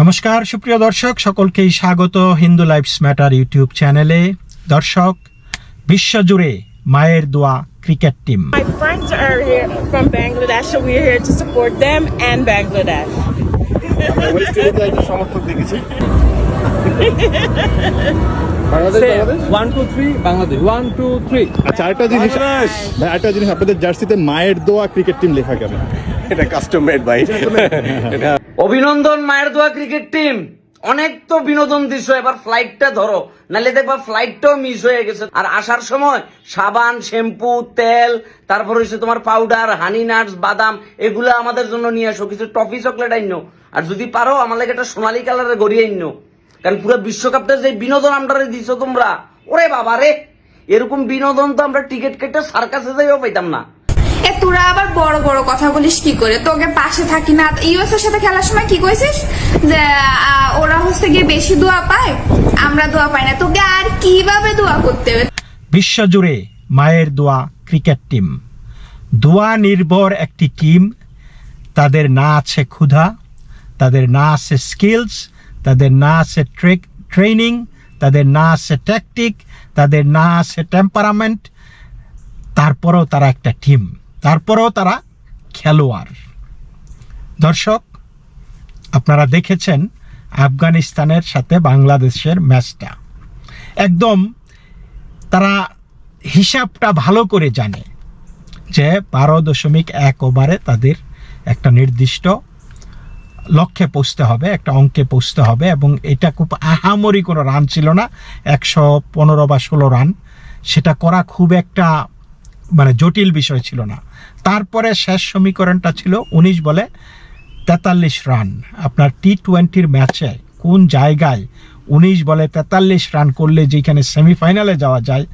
নমস্কার সুপ্রিয় দর্শক সকলকেই স্বাগত হিন্দু লাইফস ম্যাটার ইউটিউব চ্যানেলে। দর্শক বিশ্বজুড়ে মায়ের দোয়া cricket team. My friends are here from Bangladesh, so we're here to support them and Bangladesh. West ইন্ডিজে একজন সমর্থক দেখেছি। Bangladesh Bangladesh? One two three Bangladesh one two three আচ্ছা আরেকটা জিনিস ভাই আরেকটা জিনিস আপনাদের জার্সিতে মায়ের দোয়া ক্রিকেট টিম লেখা কেন এটা কাস্টম মেড ভাই। অভিনন্দন মায়ের দোয়া ক্রিকেট টিম অনেক তো বিনোদন দিছো এবার ফ্লাইটটা ধরো। নালে দেখবা ফ্লাইটটাও মিস হয়ে গেছে। আর আসার সময় সাবান শ্যাম্পু তেল তারপর হচ্ছে তোমার পাউডার হানি নাটস বাদাম এগুলো আমাদের জন্য নিয়ে আসো। কিছু টফি চকলেট আইনো। আর যদি পারো আমার লাগে একটা সোনালী কালারে গড়িয়ে আইনো। কারণ পুরো বিশ্বকাপটা যে বিনোদন আমরা দিছো তোমরা ওরে বাবা রে এরকম বিনোদন তো আমরা টিকিট কেটে সার্কাসে যাইও পাইতাম না। এ তোরা আবার বড় বড় কথা বলিস কি করে? তোকে পাশে থাকি না। ইউএস এর সাথে খেলার সময় কি কইছিস? যে ওরা হচ্ছে গিয়ে বেশি দোয়া পায়, আমরা দোয়া পাই না। তোকে আর কীভাবে দোয়া করতে হবে? বিশ্বজুড়ে মায়ের দোয়া ক্রিকেট টিম। দোয়া নির্ভর একটি টিম। তাদের না আছে ক্ষুধা, তাদের না আছে স্কিলস তাদের না আছে ট্রেক ট্রেনিং তাদের না আছে ট্যাকটিক তাদের না আছে টেম্পারামেন্ট তারপরেও তারা একটা টিম। তারপরেও তারা খেলোয়াড়। দর্শক, আপনারা দেখেছেন আফগানিস্তানের সাথে বাংলাদেশের ম্যাচটা। একদম তারা হিসাবটা ভালো করে জানে যে বারো দশমিক এক ওভারে তাদের একটা নির্দিষ্ট লক্ষ্যে পৌঁছতে হবে, একটা অঙ্কে পৌঁছতে হবে এবং এটা খুব আহামরি কোনো রান ছিল না। একশো পনেরো বা ষোলো রান। সেটা করা খুব একটা মানে জটিল বিষয় ছিল না। তারপরে শেষ সমীকরণটা ছিল উনিশ বলে তেতাল্লিশ রান। আপনার টি টোয়েন্টির ম্যাচে কোন জায়গায় উনিশ বলে তেতাল্লিশ রান করলে যেখানে সেমিফাইনালে যাওয়া যায়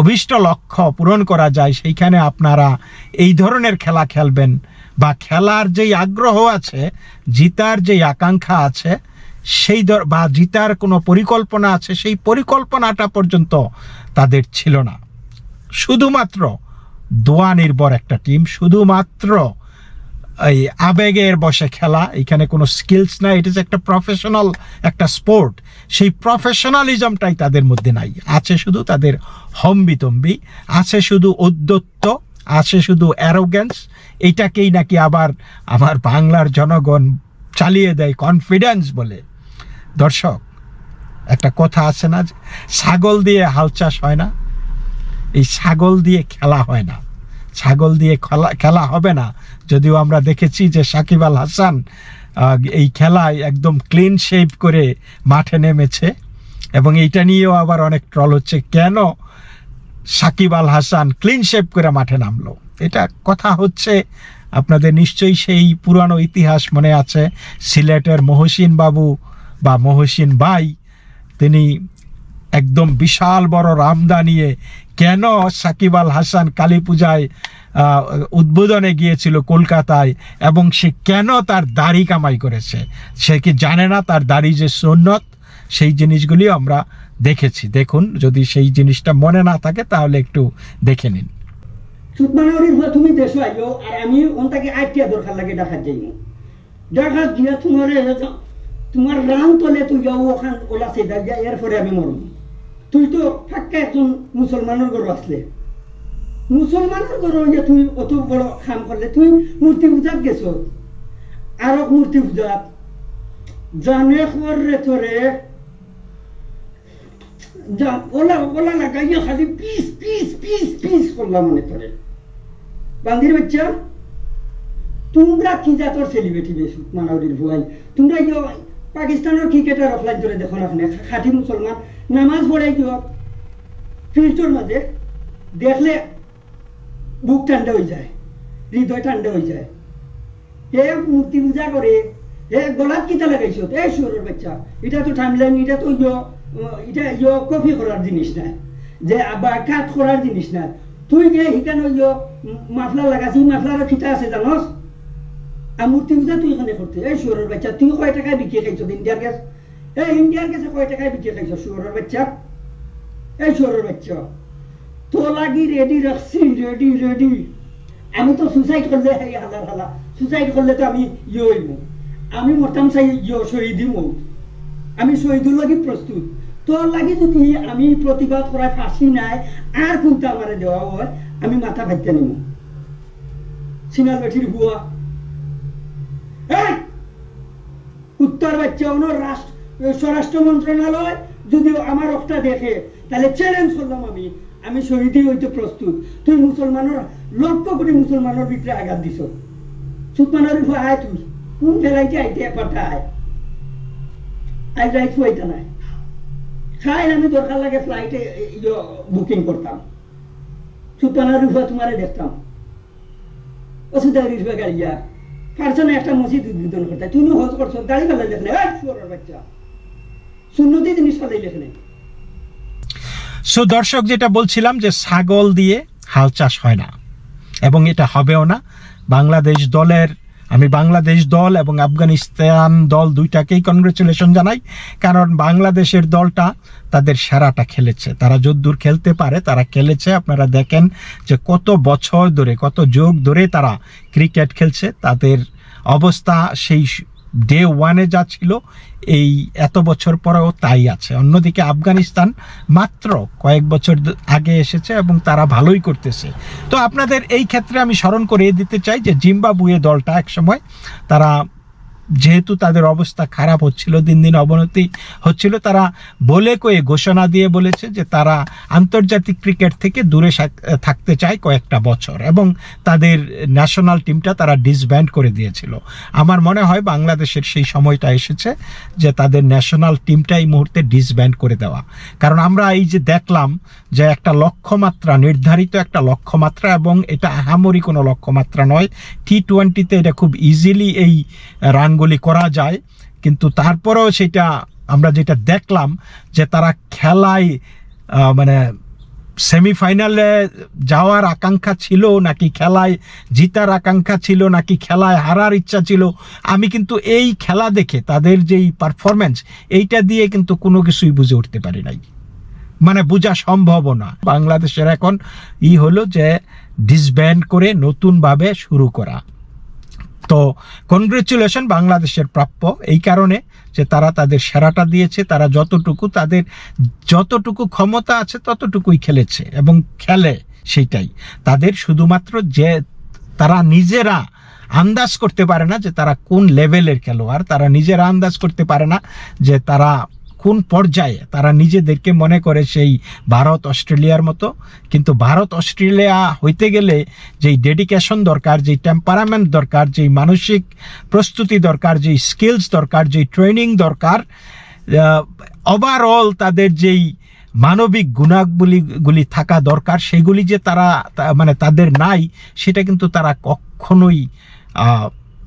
অভীষ্ট লক্ষ্য পূরণ করা যায়, সেইখানে আপনারা এই ধরনের খেলা খেলবেন বা খেলার যেই আগ্রহ আছে, জিতার যেই আকাঙ্ক্ষা আছে, সেই বা জিতার কোনো পরিকল্পনা আছে, সেই পরিকল্পনাটা পর্যন্ত তাদের ছিল না। শুধুমাত্র দোয়া নির্ভর একটা টিম শুধুমাত্র এই আবেগের বসে খেলা, এখানে কোনো স্কিলস নাই ইট ইজ একটা প্রফেশনাল একটা স্পোর্ট সেই প্রফেশনালিজমটাই তাদের মধ্যে নাই। আছে শুধু তাদের হম্বিতম্বি, আছে শুধু উদ্যত্ত আছে শুধু অ্যারোগেন্স এটাকেই নাকি আবার আমার বাংলার জনগণ চালিয়ে দেয় কনফিডেন্স বলে। দর্শক, একটা কথা আছে না ছাগল দিয়ে হাল চাষ হয় না? এই ছাগল দিয়ে খেলা হয় না। ছাগল দিয়ে খেলা খেলা হবে না। যদিও আমরা দেখেছি যে সাকিব আল হাসান এই খেলায় একদম ক্লিন শেপ করে মাঠে নেমেছে এবং এইটা নিয়েও আবার অনেক ট্রল হচ্ছে, কেন সাকিব আল হাসান ক্লিন শেপ করে মাঠে নামলো? এটা কথা হচ্ছে, আপনাদের নিশ্চয়ই সেই পুরানো ইতিহাস মনে আছে। সিলেটের মহসিন বাবু বা মহসিন ভাই, তিনি একদম বিশাল বড় রামদা নিয়ে কেন সাকিব আল হাসান কালী পূজায় উদ্বোধনে গিয়েছিল কলকাতায় এবং সে কেন তার দাড়ি কামাই করেছে? সে কি জানে না তার দাড়ি যে সুন্নত? সেই জিনিসগুলি আমরা দেখেছি। দেখুন, যদি সেই জিনিসটা মনে না থাকে তাহলে একটু দেখে নিন। হয়ে, তুমি দেশে আইও আর আমি ওনটাকে আইটিয়া দরকার লাগে ডাকাত যাই ডাকাত গিয়া তোমার তোমার রান তোলে তুই যাও, ওখান ওলা যা, এরপরে আমি মরব। তুই তো ফাক্কা একজন মুসলমানের গরু আসলে মুসলমানের গরু যে তুই অত বড় খাম করলে তুই মূর্তি পূজাত গেছ। আরও মূর্তি পূজাত জানে করে তোরে যা, ওলা ওলা খালি পিস পিস পিস পিস করলাম মনে বাচ্চা, তোমরা কি সেলিব্রিটি বেশ ভুয়াই তোমরা পাকিস্তানের ক্রিকেটার অফলাইন করে দেখো না খাঁটি মুসলমান নামাজ পড়াই দিও ফিল্ডটোর মাঝে দেখলে বুক ঠান্ডা হয়ে যায়, হৃদয় ঠান্ডা হয়ে যায়। এ মূর্তি পূজা করে, এ গলাত কিতা লাগাইছ? এই সুরের বাচ্চা, এটা তো টাইমলাইন এটা তো ইয়ো এটা ইয়ো কপি করার জিনিস না, যে বা কাট করার জিনিস না। তুই যে হিকানো ইয়ো মাফলার লাগাছি মাফলার খিতা আছে জানস? আর মূর্তি পূজা তুই এখানে করতে এই সুরের বাচ্চা, তুই কয় টাকায় বিক্রি খাইছ ইন্ডিয়ার গ্যাস এই ইন্ডিয়ার গ্যাসে কয় টাকায় বিক্রি বাচ্চা। এই বাচ্চা। তো লাগি রেডি রাখছি রেডি রেডি আমি তো সুসাইড করলে এই হাজার হালা সুসাইড করলে তো আমি ইয়ে হইব আমি মরতাম চাই ইয় শহীদি আমি লাগি প্রস্তুত। তোর লাগি যদি আমি প্রতিবাদ করায় ফাঁসি নাই, আর কোনটা আমারে দেওয়া হয়, আমি মাথা ভাইতে নেব সিনাল বেঠির এই! উত্তর বাচ্চা রাষ্ট্র স্বরাষ্ট্র মন্ত্রণালয় যদি আমার অফটা দেখে, তাহলে চ্যালেঞ্জ করলাম আমি। আমি শহীদই হইতে প্রস্তুত। তুই মুসলমানের, লক্ষ কোটি মুসলমানের ভিতরে আঘাত দিছ। সুতমানের উপর আয় তুই। কোন ফেলাইতে আইতে একবারটা আয়? আজ রাইট নাই। খাই আমি দরকার লাগে ফ্লাইটে বুকিং করতাম। সুতমানের উপর তোমারে দেখতাম। অসুবিধা রিসবে গাড়িয়া পারছ না একটা মসজিদ উদ্বোধন করতে। তুই হজ করছ, দাড়ি বেলা লেখনে এই বাচ্চা। সুন্নতি জিনিস ফেলাই লেখনে সো দর্শক, যেটা বলছিলাম যে ছাগল দিয়ে হাল চাষ হয় না, এবং এটা হবেও না। বাংলাদেশ দলের, আমি বাংলাদেশ দল এবং আফগানিস্তান দল দুইটাকেই কনগ্রেচুলেশন জানাই, কারণ বাংলাদেশের দলটা তাদের সেরাটা খেলেছে। তারা যদ্দূর খেলতে পারে, তারা খেলেছে। আপনারা দেখেন যে কত বছর ধরে, কত যুগ ধরে তারা ক্রিকেট খেলছে। তাদের অবস্থা সেই ডে ওয়ানে যা ছিল, এই এত বছর পরেও তাই আছে। অন্যদিকে আফগানিস্তান মাত্র কয়েক বছর আগে এসেছে এবং তারা ভালোই করতেছে। তো আপনাদের এই ক্ষেত্রে আমি স্মরণ করিয়ে দিতে চাই যে জিম্বাবুয়ে দলটা একসময় তারা যেহেতু তাদের অবস্থা খারাপ হচ্ছিল, দিন দিন অবনতি হচ্ছিল, তারা বলে কয়ে ঘোষণা দিয়ে বলেছে যে তারা আন্তর্জাতিক ক্রিকেট থেকে দূরে থাকতে চায় কয়েকটা বছর এবং তাদের ন্যাশনাল টিমটা তারা ডিসব্যান্ড করে দিয়েছিল। আমার মনে হয় বাংলাদেশের সেই সময়টা এসেছে যে তাদের ন্যাশনাল টিমটা এই মুহূর্তে ডিসব্যান্ড করে দেওয়া। কারণ আমরা এই যে দেখলাম যে একটা লক্ষ্যমাত্রা, নির্ধারিত একটা লক্ষ্যমাত্রা এবং এটা আহামরি কোনো লক্ষ্যমাত্রা নয়। টি টোয়েন্টিতে এটা খুব ইজিলি এই রানগুলি করা যায়, কিন্তু তারপরেও সেটা আমরা যেটা দেখলাম যে তারা খেলায় মানে সেমিফাইনালে যাওয়ার আকাঙ্ক্ষা ছিল নাকি খেলায় জিতার আকাঙ্ক্ষা ছিল নাকি খেলায় হারার ইচ্ছা ছিল, আমি কিন্তু এই খেলা দেখে তাদের যেই পারফরমেন্স এইটা দিয়ে কিন্তু কোনো কিছুই বুঝে উঠতে পারি নাই। মানে বোঝা সম্ভব না। বাংলাদেশের এখন ই হলো যে ডিসব্যান্ড করে নতুনভাবে শুরু করা। তো কনগ্রেচুলেশন বাংলাদেশের প্রাপ্য। এই কারণে যে তারা তাদের সেরাটা দিয়েছে, তারা যতটুকু তাদের যতটুকু ক্ষমতা আছে ততটুকুই খেলেছে এবং খেলে সেটাই তাদের শুধুমাত্র যে তারা নিজেরা আন্দাজ করতে পারে না যে তারা কোন লেভেলের খেলোয়াড়, তারা নিজেরা আন্দাজ করতে পারে না যে তারা কোন পর্যায়ে তারা নিজেদেরকে মনে করে সেই ভারত অস্ট্রেলিয়ার মতো? কিন্তু ভারত অস্ট্রেলিয়া হইতে গেলে যেই ডেডিকেশন দরকার, যেই টেম্পারামেন্ট দরকার, যেই মানসিক প্রস্তুতি দরকার, যেই স্কিলস দরকার, যেই ট্রেনিং দরকার ওভারঅল তাদের যেই মানবিক গুণাবলীগুলি থাকা দরকার, সেগুলি যে তারা মানে তাদের নাই, সেটা কিন্তু তারা কখনোই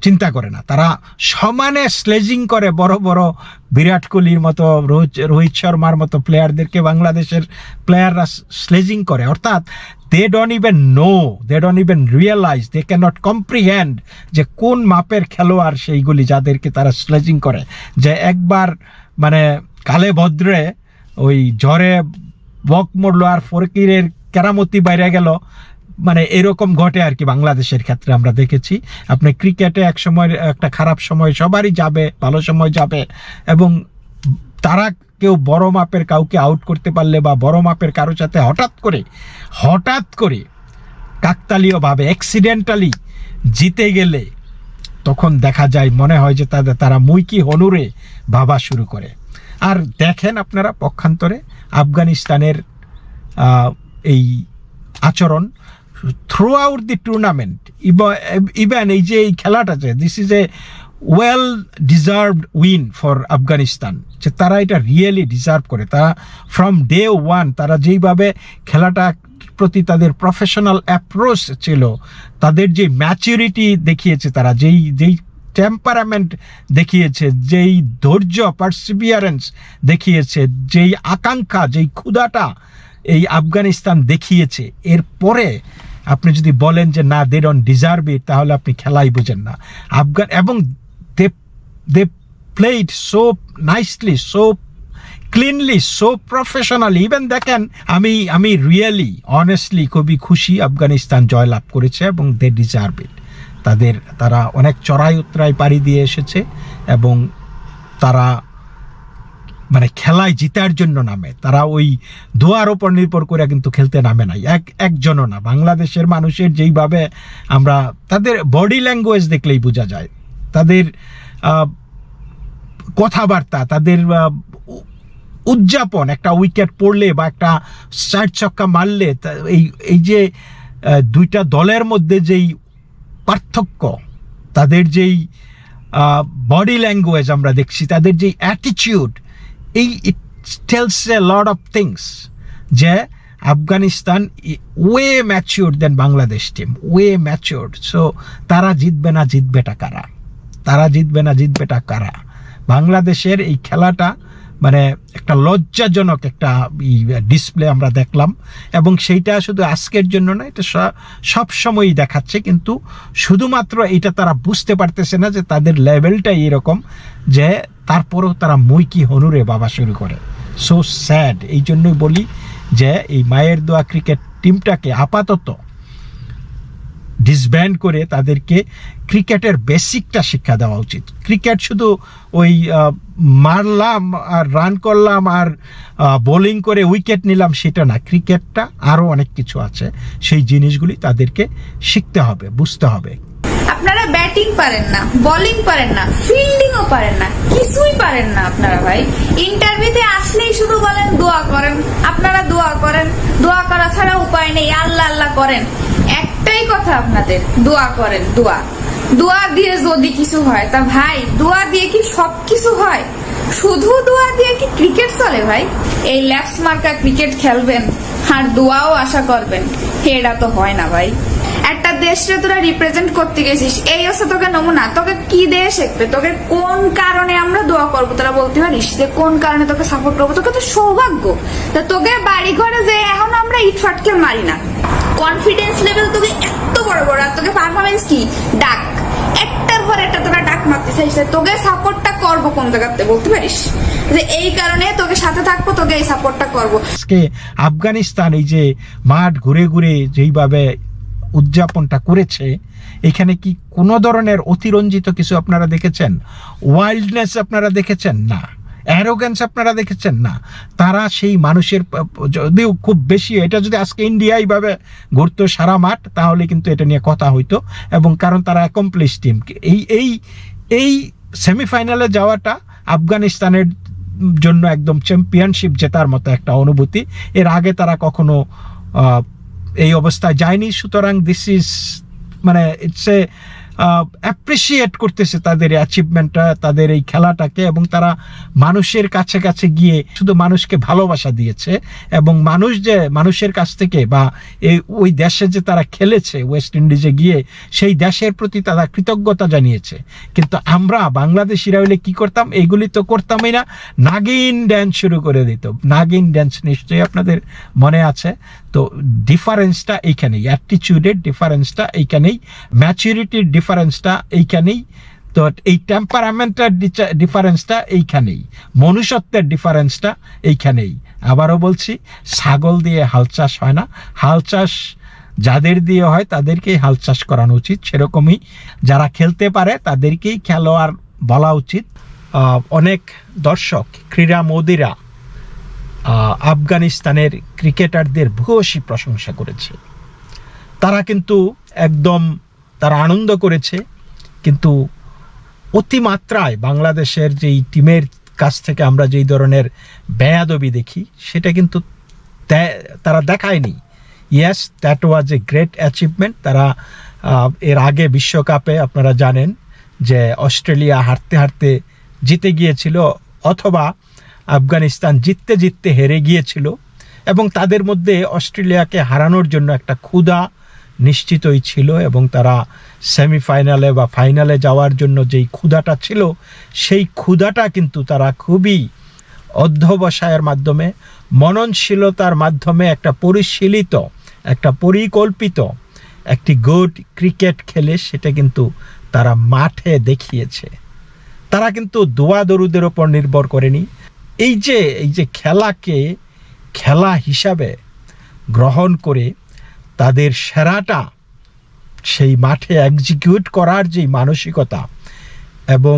চিন্তা করে না। তারা সমানে স্লেজিং করে বড় বড় বিরাট কোহলির মতো, রোহিত রোহিত শর্মার মতো প্লেয়ারদেরকে বাংলাদেশের প্লেয়াররা স্লেজিং করে। অর্থাৎ they don't even know they don't even realise they can not comprehend যে কোন মাপের খেলোয়াড় সেইগুলি যাদেরকে তারা স্লেজিং করে। যে একবার মানে কালে ভদ্রে ওই ঝড়ে বক মরলো আর ফরকিরের কেরামতি বাইরে গেল মানে এরকম ঘটে আর কি বাংলাদেশের ক্ষেত্রে আমরা দেখেছি। আপনি ক্রিকেটে এক সময়, একটা খারাপ সময় সবারই যাবে, ভালো সময় যাবে এবং তারা কেউ বড় মাপের কাউকে আউট করতে পারলে বা বড় মাপের কারোর সাথে হঠাৎ করে হঠাৎ করে কাকতালীয়ভাবে অ্যাক্সিডেন্টালি জিতে গেলে তখন দেখা যায় মনে হয় যে তাদের, তারা মুইকি হনুরে ভাবা শুরু করে। আর দেখেন আপনারা পক্ষান্তরে আফগানিস্তানের এই আচরণ throughout the tournament even এই যে এই খেলাটা যে this is a well deserved win for Afghanistan যে তারা এটা রিয়েলি ডিজার্ভ করে। তারা ফ্রম ডে ওয়ান তারা যেইভাবে খেলাটা প্রতি তাদের প্রফেশনাল অ্যাপ্রোচ ছিল, তাদের যে ম্যাচুরিটি দেখিয়েছে তারা, যেই যেই টেম্পারামেন্ট দেখিয়েছে, যেই ধৈর্য পার্সিভিয়ারেন্স দেখিয়েছে, যেই আকাঙ্ক্ষা, যেই ক্ষুধাটা এই আফগানিস্তান দেখিয়েছে। এরপরে আপনি যদি বলেন যে, না দে ডন ডিজার্ভ ইট তাহলে আপনি খেলাই বোঝেন না। আফগান এবং দে they played so nicely so cleanly so professionally even দেখেন, আমি আমি রিয়েলি অনেস্টলি খুবই খুশি আফগানিস্তান জয়লাভ করেছে এবং দে ডিজার্ভ ইট তাদের, তারা অনেক চড়াই উতরাই পাড়ি দিয়ে এসেছে এবং তারা মানে খেলায় জিতার জন্য নামে। তারা ওই দোয়ার ওপর নির্ভর করে কিন্তু খেলতে নামে নাই এক, একজনও না। বাংলাদেশের মানুষের যেইভাবে আমরা তাদের বডি ল্যাঙ্গুয়েজ দেখলেই বোঝা যায়। তাদের কথাবার্তা, তাদের উদযাপন, একটা উইকেট পড়লে বা একটা চার ছক্কা মারলে এই এই যে দুইটা দলের মধ্যে যেই পার্থক্য, তাদের যেই বডি ল্যাঙ্গুয়েজ আমরা দেখছি, তাদের যেই অ্যাটিটিউড এই it tells a lot of things যে Afghanistan were mature than Bangladesh team were mature so তারা জিতবে না, জিতবেটা কারা? তারা জিতবে না, জিতবেটা কারা? বাংলাদেশের এই খেলাটা মানে একটা লজ্জাজনক একটা ডিসপ্লে আমরা দেখলাম। এবং সেইটা শুধু আজকের জন্য না, এটা সব সময়ই দেখাচ্ছে। কিন্তু শুধুমাত্র এটা তারা বুঝতে পারতেছে না যে তাদের লেভেলটাই এরকম যে তারপরেও তারা মুই কি হনুরে বাবা শুরু করে। সো স্যাড এই জন্যই বলি যে এই মায়ের দোয়া ক্রিকেট টিমটাকে আপাতত ডিসব্যান্ড করে তাদেরকে ক্রিকেটের বেসিকটা শিক্ষা দেওয়া উচিত। ক্রিকেট শুধু ওই মারলাম আর রান করলাম আর বোলিং করে উইকেট নিলাম সেটা না। ক্রিকেটটা আরও অনেক কিছু আছে। সেই জিনিসগুলি তাদেরকে শিখতে হবে, বুঝতে হবে। আপনারা ব্যাটিং পারেন না, বোলিং পারেন না, ফিল্ডিংও পারেন না, কিছুই পারেন না আপনারা ভাই। ইন্টারভিউতে আসলেই শুধু বলেন, দোয়া করেন, আপনারা দোয়া করেন, দোয়া করা ছাড়া উপায় নেই, আল্লাহ আল্লাহ করেন। একটাই কথা আপনাদের, দোয়া করেন, দোয়া। দোয়া দিয়ে যদি কিছু হয়, তা ভাই, দোয়া দিয়ে কি সব কিছু হয়? শুধু দোয়া দিয়ে কি ক্রিকেট চলে ভাই? এই ল্যাপস মার্কা ক্রিকেট খেলবেন আর দোয়াও আশা করবেন, এটা তো হয় না ভাই। দেশে তোরা রিপ্রেজেন্ট করতে গেছিস, এই হচ্ছে তোকে নমুনা। তোকে কি দিয়ে শিখবে তোকে কোন কারণে আমরা দোয়া করব? তোরা বলতে পারিস যে কোন কারণে তোকে সাপোর্ট করব? তোকে তো সৌভাগ্য। তা তোকে বাড়ি ঘরে যে এখন আমরা ইট ফাটকে মারি না। কনফিডেন্স লেভেল তোকে এত বড় বড়। আর তোকে পারফরমেন্স কি? ডাক। একটার পর একটা তোরা ডাক মারতে চাইছে তোকে সাপোর্টটা করব কোন জায়গাতে? বলতে পারিস? যে এই কারণে তোকে সাথে থাকব, তোকে এই সাপোর্টটা করব। আজকে আফগানিস্তান এই যে মাঠ ঘুরে ঘুরে যেইভাবে উদযাপনটা করেছে, এখানে কি কোনো ধরনের অতিরঞ্জিত কিছু আপনারা দেখেছেন? ওয়াইল্ডনেস আপনারা দেখেছেন? না। অ্যারোগেন্স আপনারা দেখেছেন? না। তারা সেই মানুষের যদিও খুব বেশি, এটা যদি আজকে ইন্ডিয়া এইভাবে ঘুরতো সারা মাঠ, তাহলে কিন্তু এটা নিয়ে কথা হইতো এবং কারণ তারা অ্যাকমপ্লিশ টিম এই এই এই সেমিফাইনালে যাওয়াটা আফগানিস্তানের জন্য একদম চ্যাম্পিয়নশিপ জেতার মতো একটা অনুভূতি। এর আগে তারা কখনো এই অবস্থায় যায়নি। সুতরাং দিস ইজ মানে ইটস এ অ্যাপ্রিসিয়েট করতেছে তাদের অ্যাচিভমেন্টটা তাদের এই খেলাটাকে এবং তারা মানুষের কাছে কাছে গিয়ে শুধু মানুষকে ভালোবাসা দিয়েছে এবং মানুষ যে, মানুষের কাছ থেকে বা এই, ওই দেশে যে তারা খেলেছে ওয়েস্ট ইন্ডিজে গিয়ে সেই দেশের প্রতি তারা কৃতজ্ঞতা জানিয়েছে। কিন্তু আমরা বাংলাদেশিরা হইলে কী করতাম? এইগুলি তো করতামই না। নাগিন ড্যান্স শুরু করে দিত। নাগিন ড্যান্স নিশ্চয়ই আপনাদের মনে আছে। তো ডিফারেন্সটা এইখানেই অ্যাটিচিউডের ডিফারেন্সটা এইখানেই ম্যাচুরিটির ডিফারেন্সটা এইখানেই, তো এই টেম্পারামেন্টের ডিফারেন্সটা এইখানেই, মনুষ্যত্বের ডিফারেন্সটা এইখানেই। আবারও বলছি, ছাগল দিয়ে হাল চাষ হয় না, হাল চাষ যাদের দিয়ে হয় তাদেরকেই হাল চাষ করানো উচিত। সেরকমই যারা খেলতে পারে তাদেরকেই খেলোয়াড় বলা উচিত। অনেক দর্শক ক্রীড়া মোদিরা আফগানিস্তানের ক্রিকেটারদের ভূয়সী প্রশংসা করেছে। তারা কিন্তু একদম তারা আনন্দ করেছে, কিন্তু অতিমাত্রায় বাংলাদেশের যেই টিমের কাছ থেকে আমরা যেই ধরনের বেয়াদবি দেখি, সেটা কিন্তু তারা দেখায়নি। Yes that was a great achievement তারা এর আগে বিশ্বকাপে আপনারা জানেন যে অস্ট্রেলিয়া হারতে হারতে জিতে গিয়েছিল, অথবা আফগানিস্তান জিততে জিততে হেরে গিয়েছিল এবং তাদের মধ্যে অস্ট্রেলিয়াকে হারানোর জন্য একটা ক্ষুধা নিশ্চিতই ছিল এবং তারা সেমিফাইনালে বা ফাইনালে যাওয়ার জন্য যেই ক্ষুধাটা ছিল, সেই ক্ষুধাটা কিন্তু তারা খুবই অধ্যবসায়ের মাধ্যমে, মননশীলতার মাধ্যমে একটা পরিশীলিত, একটা পরিকল্পিত একটি গুড ক্রিকেট খেলে সেটা কিন্তু তারা মাঠে দেখিয়েছে। তারা কিন্তু দোয়া দরুদের ওপর নির্ভর করেনি। এই যে এই যে খেলাকে খেলা হিসাবে গ্রহণ করে তাদের সেরাটা সেই মাঠে এক্সিকিউট করার যে মানসিকতা এবং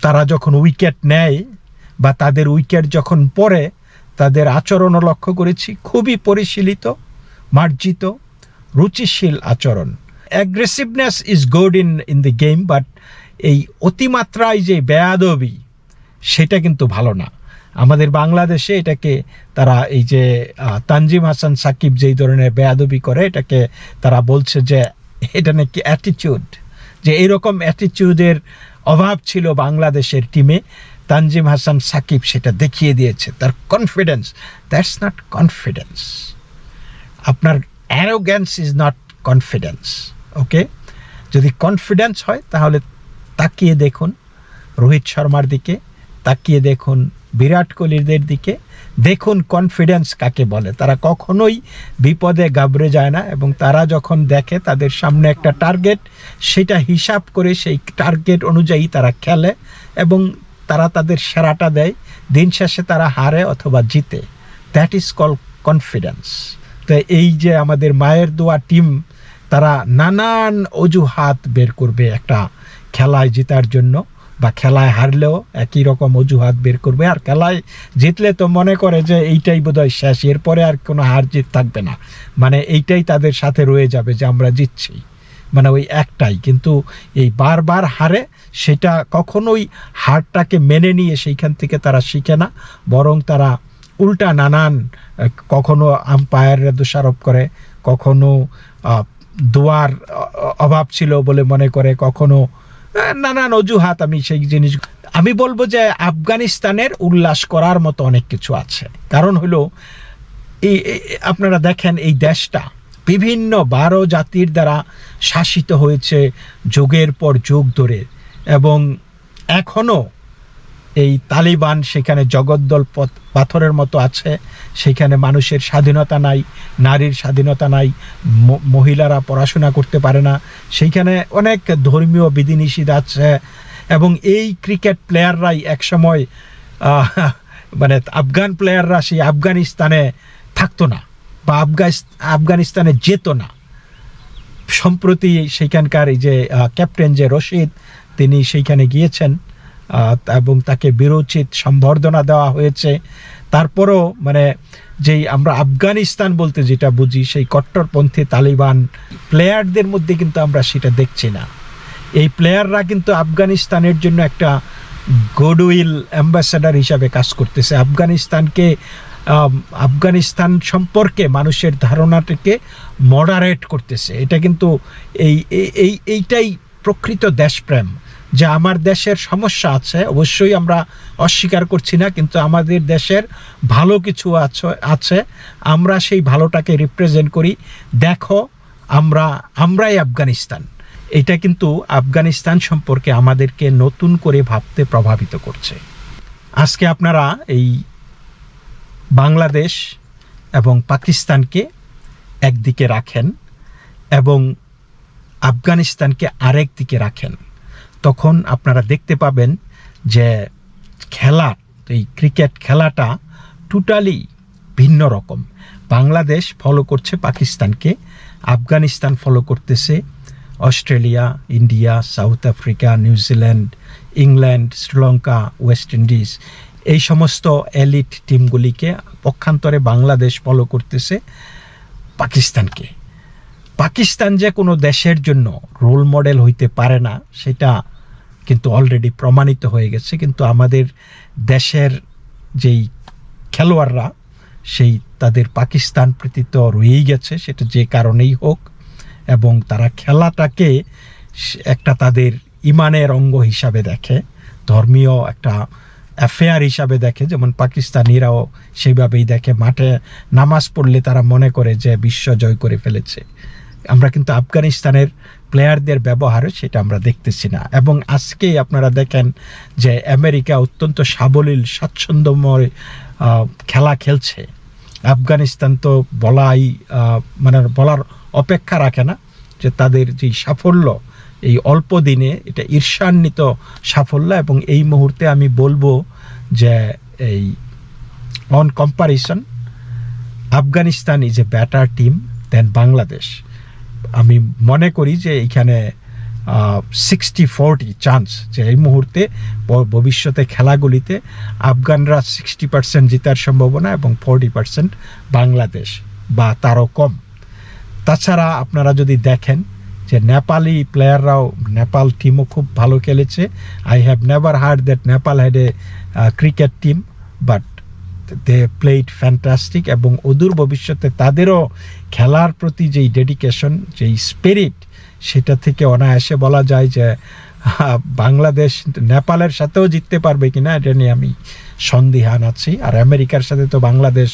তারা যখন উইকেট নেয় বা তাদের উইকেট যখন পড়ে, তাদের আচরণও লক্ষ্য করেছি, খুবই পরিশীলিত, মার্জিত, রুচিশীল আচরণ। Aggressiveness is good in in the game but এই অতিমাত্রায় যে বেয়াদবি সেটা কিন্তু ভালো না। আমাদের বাংলাদেশে এটাকে তারা এই যে তানজিম হাসান সাকিব যেই ধরনের বেয়াদবি করে, এটাকে তারা বলছে যে, এটা নাকি অ্যাটিটিউড যে এরকম অ্যাটিটিউডের অভাব ছিল বাংলাদেশের টিমে তানজিম হাসান সাকিব সেটা দেখিয়ে দিয়েছে, তার কনফিডেন্স দ্যাটস নট কনফিডেন্স আপনার arrogance is not confidence okay যদি কনফিডেন্স হয়, তাহলে তাকিয়ে দেখুন রোহিত শর্মার দিকে। তাকিয়ে দেখুন বিরাট কোহলিদের দিকে। দেখুন কনফিডেন্স কাকে বলে। তারা কখনোই বিপদে গাবড়ে যায় না এবং তারা যখন দেখে তাদের সামনে একটা টার্গেট সেটা হিসাব করে সেই টার্গেট অনুযায়ী তারা খেলে এবং তারা তাদের সেরাটা দেয়। দিন শেষে তারা হারে অথবা জিতে। দ্যাট ইজ কল কনফিডেন্স তো এই যে আমাদের মায়ের দোয়া টিম তারা নানান অজুহাত বের করবে একটা খেলায় জেতার জন্য। বা খেলায় হারলেও একই রকম অজুহাত বের করবে। আর খেলায় জিতলে তো মনে করে যে এইটাই বোধহয় শেষ, এরপরে আর কোনো হার জিত থাকবে না। মানে এইটাই তাদের সাথে রয়ে যাবে যে আমরা জিতছি। মানে ওই একটাই। কিন্তু এই বারবার হারে সেটা কখনোই হারটাকে মেনে নিয়ে সেইখান থেকে তারা শিখে না। বরং তারা উল্টা নানান কখনো আম্পায়াররা দোষারোপ করে, কখনো দোয়ার অভাব ছিল বলে মনে করে, কখনো নানান অজুহাত, আমি সেই জিনিস আমি বলব যে আফগানিস্তানের উল্লাস করার মতো অনেক কিছু আছে। কারণ হলো, এই আপনারা দেখেন এই দেশটা বিভিন্ন বারো জাতির দ্বারা শাসিত হয়েছে যুগের পর যুগ ধরে। এবং এখনও এই তালিবান সেখানে জগদ্দল পথ- পাথরের মতো আছে। সেখানে মানুষের স্বাধীনতা নাই, নারীর স্বাধীনতা নাই মহিলারা পড়াশোনা করতে পারে না। সেইখানে অনেক ধর্মীয় বিধিনিষেধ আছে এবং এই ক্রিকেট প্লেয়াররাই একসময় মানে আফগান প্লেয়াররা সেই আফগানিস্তানে থাকতো না বা আফগানিস আফগানিস্তানে যেত না। সম্প্রতি সেইখানকার এই যে ক্যাপ্টেন যে রশিদ, তিনি সেইখানে গিয়েছেন। এবং তাকে বিরোচিত সম্বর্ধনা দেওয়া হয়েছে। তারপরও মানে যেই আমরা আফগানিস্তান বলতে যেটা বুঝি, সেই কট্টরপন্থী তালিবান প্লেয়ারদের মধ্যে কিন্তু আমরা সেটা দেখছি না। এই প্লেয়াররা কিন্তু আফগানিস্তানের জন্য একটা গুডউইল অ্যাম্বাসাডার হিসাবে কাজ করতেছে। আফগানিস্তানকে আফগানিস্তান সম্পর্কে মানুষের ধারণাটাকে মডারেট করতেছে। এটা কিন্তু এই, এই- এই, এইটাই প্রকৃত দেশপ্রেম। যে আমার দেশের সমস্যা আছে, অবশ্যই আমরা অস্বীকার করছি না, কিন্তু আমাদের দেশের ভালো কিছু আছে আমরা সেই ভালোটাকে রিপ্রেজেন্ট করি। দেখো, আমরা, আমরাই আফগানিস্তান। এটা কিন্তু আফগানিস্তান সম্পর্কে আমাদেরকে নতুন করে ভাবতে প্রভাবিত করছে। আজকে আপনারা এই বাংলাদেশ এবং পাকিস্তানকে একদিকে রাখেন এবং আফগানিস্তানকে আরেক দিকে রাখেন। তখন আপনারা দেখতে পাবেন যে খেলা, এই ক্রিকেট খেলাটা টোটালি ভিন্ন রকম। বাংলাদেশ ফলো করছে পাকিস্তানকে, আফগানিস্তান ফলো করতেছে, Australia, India, South Africa New Zealand England, Sri Lanka, West Indies, এই সমস্ত এলিট টিমগুলিকে পক্ষান্তরে বাংলাদেশ ফলো করতেছে পাকিস্তানকে। পাকিস্তান যে কোনো দেশের জন্য রোল মডেল হইতে পারে না, সেটা কিন্তু অলরেডি প্রমাণিত হয়ে গেছে। কিন্তু আমাদের দেশের যেই খেলোয়াড়রা, সেই তাদের পাকিস্তান প্রীতি তো রয়েই গেছে, সেটা যে কারণেই হোক। এবং তারা খেলাটাকে একটা তাদের ইমানের অঙ্গ হিসাবে দেখে, ধর্মীয় একটা অ্যাফেয়ার হিসাবে দেখে। যেমন পাকিস্তানিরাও সেইভাবেই দেখে, মাঠে নামাজ পড়লে তারা মনে করে যে বিশ্ব জয় করে ফেলেছে। আমরা কিন্তু আফগানিস্তানের প্লেয়ারদের ব্যবহার সেটা আমরা দেখতেছি না। এবং আজকেই আপনারা দেখেন যে আমেরিকা অত্যন্ত সাবলীল, স্বাচ্ছন্দ্যময় খেলা খেলছে। আফগানিস্তান তো বলাই মানে বলার অপেক্ষা রাখে না যে তাদের যে সাফল্য, এই অল্প দিনে এটা ঈর্ষান্বিত সাফল্য এবং এই মুহূর্তে আমি বলব যে এই on comparison Afghanistan is a better team than Bangladesh আমি মনে করি যে এখানে সিক্সটি ফোরটি চান্স যে এই মুহূর্তে ভবিষ্যতে খেলাগুলিতে আফগানরা সিক্সটি পার্সেন্ট জেতার সম্ভাবনা এবং ফোরটি পার্সেন্ট বাংলাদেশ বা তারও কম। তাছাড়া আপনারা যদি দেখেন যে নেপালি প্লেয়াররাও নেপাল টিমও খুব ভালো খেলেছে। I have never heard that Nepal had a cricket team but they played fantastic এবং অদূর ভবিষ্যতে তাদেরও খেলার প্রতি যেই ডেডিকেশন যেই স্পিরিট সেটা থেকে অনায়াসে বলা যায় যে বাংলাদেশ নেপালের সাথেও জিততে পারবে কিনা, এটা নিয়ে আমি সন্দিহান আছি। আর আমেরিকার সাথে তো বাংলাদেশ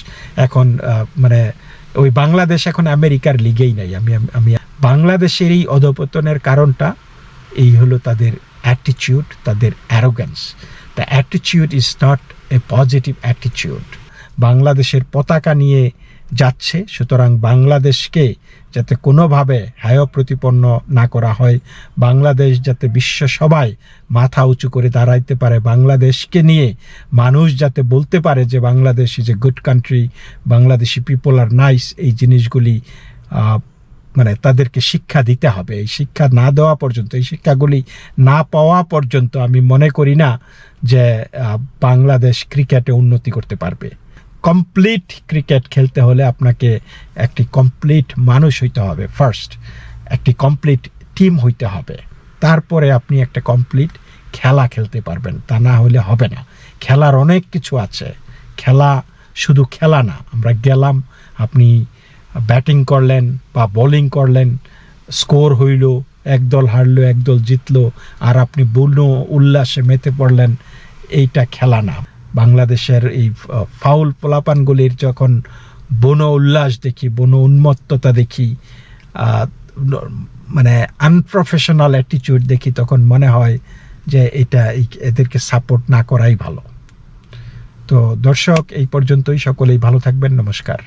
এখন মানে ওই বাংলাদেশ এখন আমেরিকার লিগেই নাই। আমি আমি বাংলাদেশের এই অধপতনের কারণটা এই হলো তাদের অ্যাটিটিউড তাদের arrogance the attitude is not a positive attitude বাংলাদেশের পতাকা নিয়ে যাচ্ছে, সুতরাং বাংলাদেশকে যাতে কোনোভাবে হায় প্রতিপন্ন না করা হয়, বাংলাদেশ যাতে বিশ্ব সবাই মাথা উঁচু করে দাঁড়াইতে পারে, বাংলাদেশকে নিয়ে মানুষ যাতে বলতে পারে যে Bangladesh is a good country Bangladeshi people are nice এই জিনিসগুলি মানে তাদেরকে শিক্ষা দিতে হবে। এই শিক্ষা না দেওয়া পর্যন্ত, এই শিক্ষাগুলি না পাওয়া পর্যন্ত আমি মনে করি না যে বাংলাদেশ ক্রিকেটে উন্নতি করতে পারবে। কমপ্লিট ক্রিকেট খেলতে হলে আপনাকে একটি কমপ্লিট মানুষ হইতে হবে ফার্স্ট। একটি কমপ্লিট টিম হইতে হবে। তারপরে আপনি একটা কমপ্লিট খেলা খেলতে পারবেন, তা না হলে হবে না। খেলার অনেক কিছু আছে। খেলা শুধু খেলা না, আমরা গেলাম, আপনি ব্যাটিং করলেন বা বোলিং করলেন, স্কোর হইল একদল হারলো একদল জিতলো, আর আপনি বন্য উল্লাসে মেতে পড়লেন, এইটা খেলা না। বাংলাদেশের এই ফাউল পোলাপানগুলির যখন বন উল্লাস দেখি, বন উন্মত্ততা দেখি মানে আনপ্রফেশনাল অ্যাটিটিউড দেখি, তখন মনে হয় যে এটা এদেরকে সাপোর্ট না করাই ভালো। তো দর্শক, এই পর্যন্তই। সকলেই ভালো থাকবেন। নমস্কার।